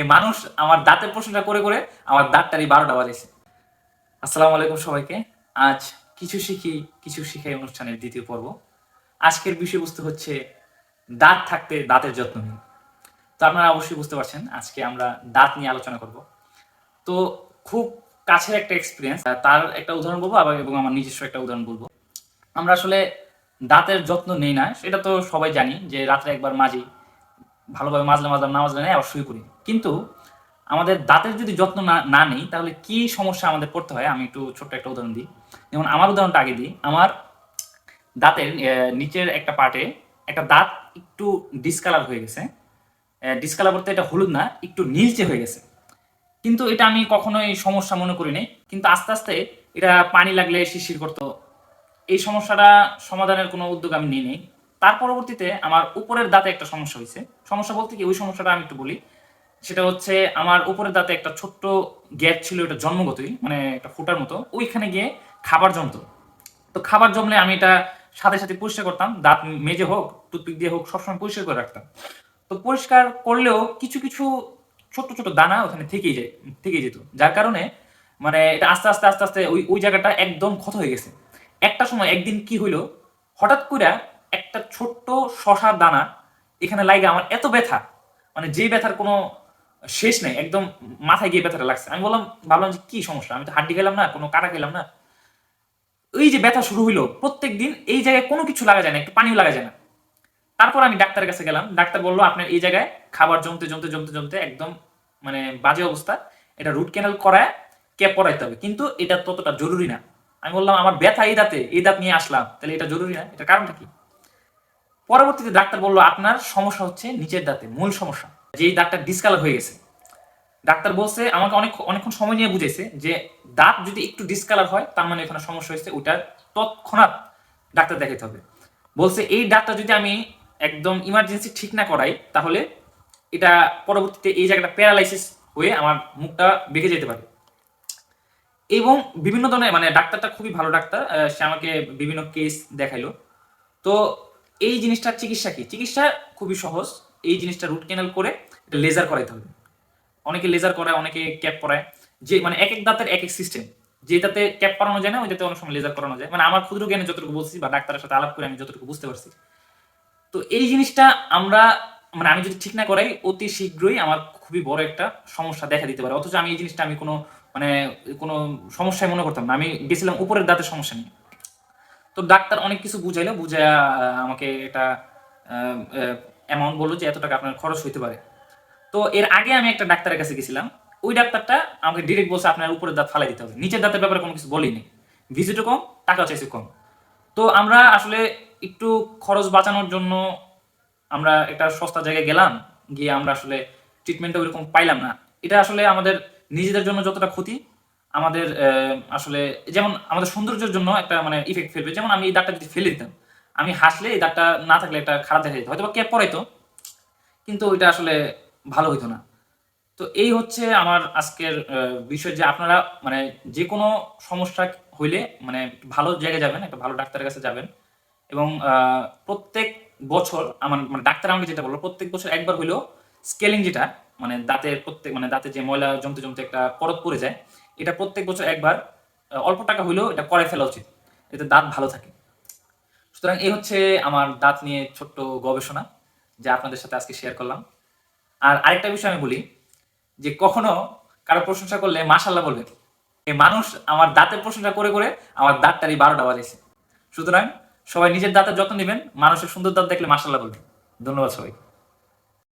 এই মানুষ আমার দাঁতের প্রশ্নটা করে করে আমার দাঁতটারই বারোটা বাজেছে আসসালামু আলাইকুম সবাইকে। আজ কিছু শিখি, কিছু শিখাই অনুষ্ঠানের দ্বিতীয় পর্ব। আজকের বিষয়বস্তু হচ্ছে দাঁত থাকতে দাঁতের যত্ন নিন। তো আপনারা অবশ্যই বুঝতে পারছেন, আজকে আমরা দাঁত নিয়ে আলোচনা করব। তো খুব কাছের একটা এক্সপিরিয়েন্স তার একটা উদাহরণ বলব আবার এবং আমার নিজস্ব একটা উদাহরণ বলব। আমরা আসলে দাঁতের যত্ন নেই না, সেটা তো সবাই জানি যে রাত্রে একবার মাজি, ভালোভাবে মাজলে মাজলাম, না মাজলে নেই, আবার শুয়ে পড়ি। কিন্তু আমাদের দাঁতের যদি যত্ন না না নেই, তাহলে কি সমস্যা আমাদের পড়তে হয়? আমি একটু ছোট্ট একটা উদাহরণ দিই। যেমন আমার উদাহরণটা আগে দিই। আমার দাঁতের নিচের একটা পার্টে একটা দাঁত একটু ডিসকালার হয়ে গেছে। ডিসকালার বলতে এটা হলুদ না, একটু নীলচে হয়ে গেছে। কিন্তু এটা আমি কখনোই সমস্যা মনে করি নাই। কিন্তু আস্তে আস্তে এটা পানি লাগলে শিরশির করতো। এই সমস্যাটা সমাধানের কোনো উদ্যোগ আমি নিই নেই। তার পরবর্তীতে আমার উপরের দাঁতে একটা সমস্যা হয়েছে। সমস্যা বলতে কি? ওই সমস্যাটা আমি একটু বলি। সেটা হচ্ছে আমার উপরের দাঁতে একটা ছোট্ট গ্যাপ ছিল, এটা জন্মগতই মানে একটা ফুটার মতো। ওইখানে গিয়ে খাবার জমতো। তো খাবার জমলে আমি এটা সাথে সাথে পরিষ্কার করতাম। দাঁত মেজে হোক, টুথপিক দিয়ে হোক, সবসময় পরিষ্কার করে রাখতাম। তো পরিষ্কার করলেও কিছু কিছু ছোট ছোট দানা ওখানে থেকেই যায়, থেকেই যেত। যার কারণে মানে এটা আস্তে আস্তে আস্তে আস্তে ওই ওই জায়গাটা একদম ক্ষত হয়ে গেছে। একটা সময় একদিন কি হইল, হঠাৎ করে একটা ছোট্ট শশার দানা এখানে লাগে আমার এত ব্যথা। মানে যে ব্যথার কোনো শেষ নেই, একদম মাথায় গিয়ে ব্যথাটা লাগছে। আমি বললাম, ভাবলাম যে কি সমস্যা? আমি তো হাড্ডি খেলাম না, কোনো কাটা খেলাম না। ওই যে ব্যথা শুরু হইল, প্রত্যেক দিন এই জায়গায় কোনো কিছু লাগা যায় না, একটু পানিও লাগা যায় না। তারপর আমি ডাক্তারের কাছে গেলাম, ডাক্তার বলল আপনার এই জায়গায় খাবার জমতে জমতে জমতে জমতে একদম মানে বাজে অবস্থা। এটা রুট ক্যানাল করায় ক্যাপ পরাইতে হবে? কিন্তু এটা ততটা জরুরি না। আমি বললাম, আমার ব্যথা এই দাঁতে, এই দাঁত নিয়ে আসলাম, তাহলে এটা জরুরি না এটা কারণটা কি? পরবর্তীতে ডাক্তার বলল, আপনার সমস্যা হচ্ছে নিচের দাঁতে, মূল সমস্যা। যেই দাঁতটা ডিসকালার হয়ে গেছে। ডাক্তার বলছে, আমাকে অনেক, অনেকক্ষণ সময় নিয়ে বুঝেছে যে দাঁত যদি একটু ডিসকালার হয়, তার মানে এখানে সমস্যা হয়েছে ওটার তৎক্ষণাৎ ডাক্তার দেখাতে হবে। বলছে, এই দাঁতটা যদি আমি একদম ইমার্জেন্সি ঠিক না করাই, তাহলে এটা পরবর্তীতে এই জায়গাটা প্যারালাইসিস হয়ে আমার মুখটা বেঁকে যেতে পারে। এবং বিভিন্ন ধরনের মানে ডাক্তারটা খুবই ভালো ডাক্তার সে আমাকে বিভিন্ন কেস দেখাইলো। তো এই জিনিসটার চিকিৎসা কি? চিকিৎসা খুবই সহজ। এই জিনিসটা রুট ক্যানাল করে লেজার করাইতে হবে। অনেকে লেজার করায়, অনেকে ক্যাপ করায় যে মানে এক এক দাঁতের এক এক সিস্টেম যে দাঁতে ক্যাপ করানো যায় না ওই দাঁতে অনেক সময় লেজার করানো যায়। মানে আমার ক্ষুদ্র জ্ঞানে যতটুকু বলছি বা ডাক্তারের সাথে আলাপ করে আমি যতটুকু বুঝতে পারছি। তো এই জিনিসটা আমরা মানে আমি যদি ঠিক না করাই, অতি শীঘ্রই আমার খুবই বড় একটা সমস্যা দেখা দিতে পারে। অথচ আমি এই জিনিসটা আমি কোনো মানে কোনো সমস্যায় মনে করতাম না। আমি গেছিলাম উপরের দাঁতের সমস্যা নিয়ে। তো ডাক্তার অনেক কিছু বুঝাইলো, বুঝাইয়া আমাকে এটা অ্যামাউন্ট বলল যে এত টাকা আপনার খরচ হইতে পারে। তো এর আগে আমি একটা ডাক্তারের কাছে গেছিলাম। ওই ডাক্তারটা আমাকে ডিরেক্ট বলছে, আপনার উপরের দাঁত ফালাই দিতে হবে। নিচের দাঁতের ব্যাপারে কোনো কিছু বলিনি। ভিজিটও কম, টাকাও চাইছে কম। তো আমরা আসলে একটু খরচ বাঁচানোর জন্য আমরা একটা সস্তা জায়গায় গেলাম, গিয়ে আমরা আসলে ট্রিটমেন্টটা ওইরকম পাইলাম না। এটা আসলে আমাদের নিজেদের জন্য যতটা ক্ষতি, আমাদের আসলে যেমন আমাদের সৌন্দর্যের জন্য একটা মানে ইফেক্ট ফেলবে। যেমন আমি এই দাগটা যদি ফেলে দিতাম, আমি হাসলে এই দাঁতটা না থাকলে একটা খারাপ দেখা যেত। হয়তো বা ক্যাপ পরাইতো, কিন্তু ওইটা আসলে ভালো হইতো না। তো এই হচ্ছে আমার আজকের বিষয় যে আপনারা মানে যে কোনো সমস্যা হইলে মানে ভালো জায়গায় যাবেন, একটা ভালো ডাক্তারের কাছে যাবেন এবং প্রত্যেক বছর আমার মানে ডাক্তার আমাকে যেটা বলল, প্রত্যেক বছর একবার হইলেও স্কেলিং যেটা মানে দাঁতের প্রত্যেক মানে দাঁতে যে ময়লা জমতে জমতে একটা পরত পড়ে যায়, এটা প্রত্যেক বছর একবার অল্প টাকা হইলেও এটা করে ফেলা উচিত, এতে দাঁত ভালো থাকে। সুতরাং এই হচ্ছে আমার দাঁত নিয়ে ছোট্ট গবেষণা, যা আপনাদের সাথে আজকে শেয়ার করলাম। আর আরেকটা বিষয় আমি বলি, যে কখনো কারও প্রশংসা করলে মাশাল্লাহ বলবে। এ মানুষ আমার দাঁতের প্রশংসা করে করে আমার দাঁতটারই বারোটা বাজেছে সুতরাং সবাই নিজের দাঁতের যত্ন নেবেন, মানুষের সুন্দর দাঁত দেখলে মাশাল্লাহ বলবে। ধন্যবাদ সবাই